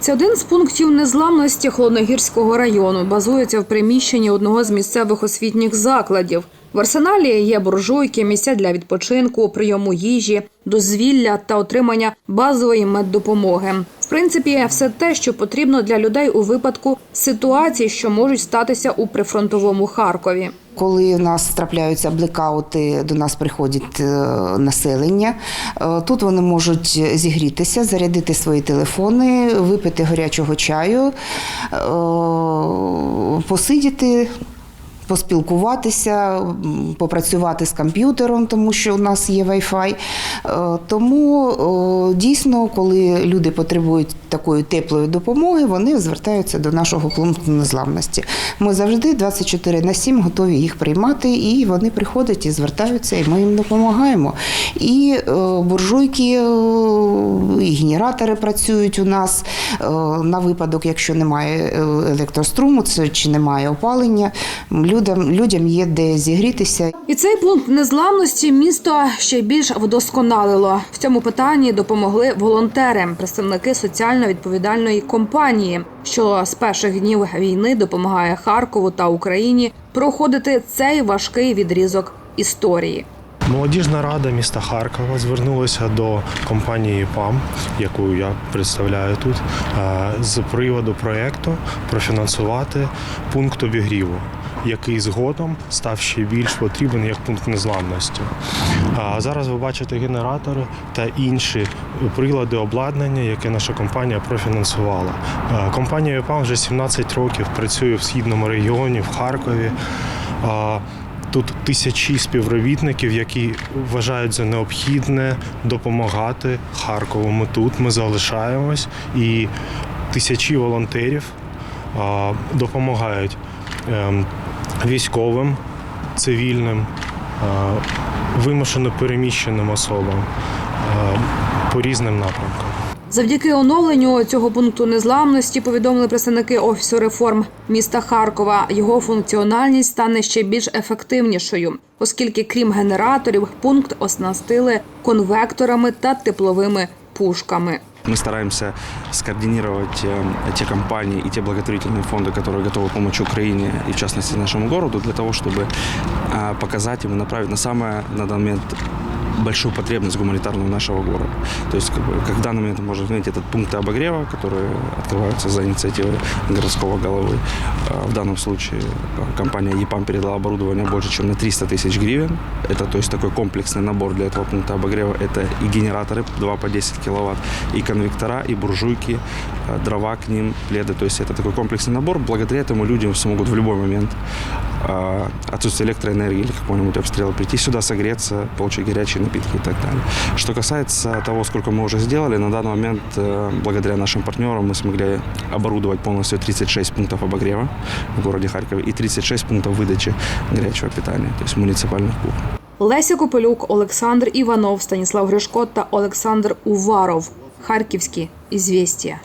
Це один з пунктів незламності Холодногірського району. Базується в приміщенні одного з місцевих освітніх закладів. В арсеналі є буржуйки, місця для відпочинку, прийому їжі, дозвілля та отримання базової меддопомоги. В принципі, все те, що потрібно для людей у випадку ситуацій, що можуть статися у прифронтовому Харкові. Коли у нас трапляються блекаути, до нас приходить е, населення. Е, Тут вони можуть зігрітися, зарядити свої телефони, випити гарячого чаю, е, посидіти. Поспілкуватися, попрацювати з комп'ютером, тому що у нас є Wi-Fi. Е, Тому дійсно, коли люди потребують такої теплої допомоги, вони звертаються до нашого пункту незламності. Ми завжди 24 на 7 готові їх приймати, і вони приходять і звертаються, і ми їм допомагаємо. І е, буржуйки, е, і генератори працюють у нас на випадок, якщо немає електроструму, чи немає опалення. Людям, людям є де зігрітися. І цей пункт незламності місто ще більш вдосконалило. В цьому питанні допомогли волонтери, представники соціально відповідальної компанії, що з перших днів війни допомагає Харкову та Україні проходити цей важкий відрізок історії. Молодіжна рада міста Харкова звернулася до компанії ПАМ, яку я представляю тут, е, з приводу проєкту профінансувати пункт обігріву, який згодом став ще більш потрібен як пункт незламності. А зараз ви бачите генератори та інші прилади обладнання, яке наша компанія профінансувала. Компанія ПАМ вже 17 років працює в східному регіоні, в Харкові. Тут тисячі співробітників, які вважають за необхідне допомагати Харкову. Ми тут, ми залишаємось, і тисячі волонтерів допомагають ем, військовим, цивільним, вимушено переміщеним особам по різним напрямкам. Завдяки оновленню цього пункту незламності повідомили представники офісу реформ міста Харкова. Його функціональність стане ще більш ефективнішою, оскільки, крім генераторів, пункт оснастили конвекторами та тепловими пушками. Мы стараемся скоординировать э, те компании и те благотворительные фонды, которые готовы помочь Украине и, в частности, нашему городу, для того, чтобы э, показать им и направить на самое, на данный момент, большую потребность гуманитарную нашего города. То есть, как, бы, как в данный момент можно заметить, этот пункты обогрева, которые открываются за инициативой городского головы. Э, В данном случае э, компания ЕПАМ передала оборудование больше, чем на 300 тысяч гривен. Это то есть такой комплексный набор для этого пункта обогрева. Это и генераторы 2 по 10 киловатт, и конвектора, и буржуйки, э, дрова к ним, пледы. То есть это такой комплексный набор. Благодаря этому люди смогут в любой момент отсутствие электроэнергии или какого-нибудь обстрела прийти сюда, согреться, получить горячие напитки и так далее. Что касается того, сколько мы уже сделали, на данный момент, э, благодаря нашим партнерам, мы смогли оборудовать полностью 36 пунктов обогрева в городе Харькове и 36 пунктов выдачи горячего питания, то есть муниципальных кухонь. Леся Копелюк, Олександр Іванов, Станіслав Гришко та Олександр Уваров. Харківські ізвістія.